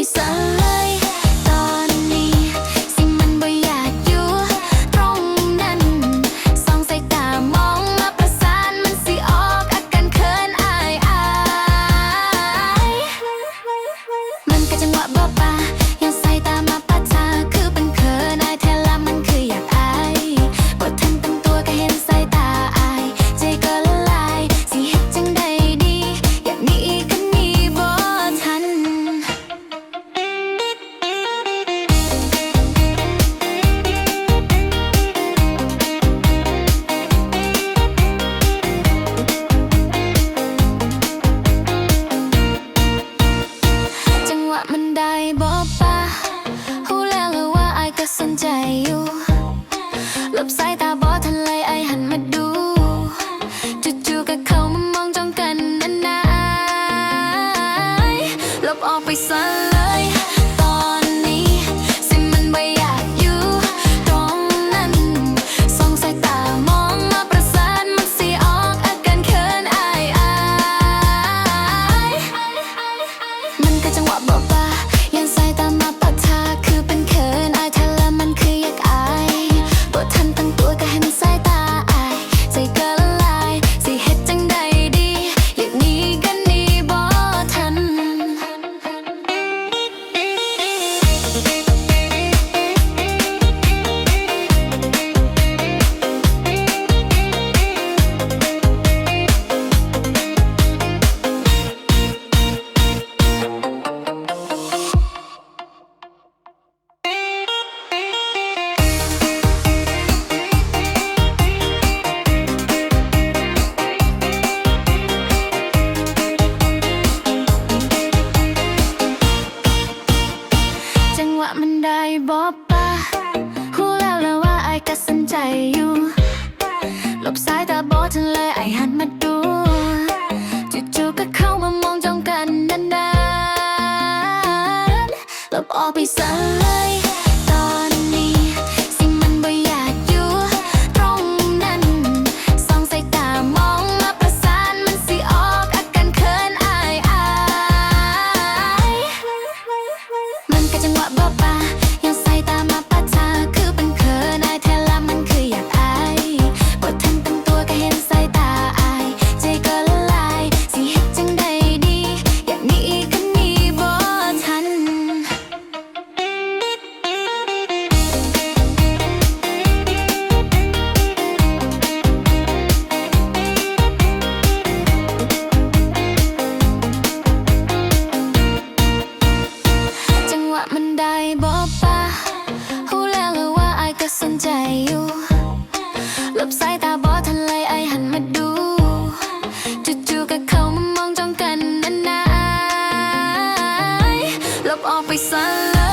pisar. ใจอยู่ลบสายตาบอทะเลไอหันมาดูจู่ๆก็เขามามองจ้องกันนานๆลบออกไปซะเลยจังหวะบอก ลบออกไปซะเลยตอนนี้ สิ่งมันบ่อยากอยู่ ตรงนั้นสองสายตามองมาประสานมันสิออกอาการเขินอายอายมันก็จังหวะบ่ปา ลบสายตาบอทัเลไอหันมาดูจู่ๆก็เขามามองจ้องกันนานๆลบออกไปซะเลย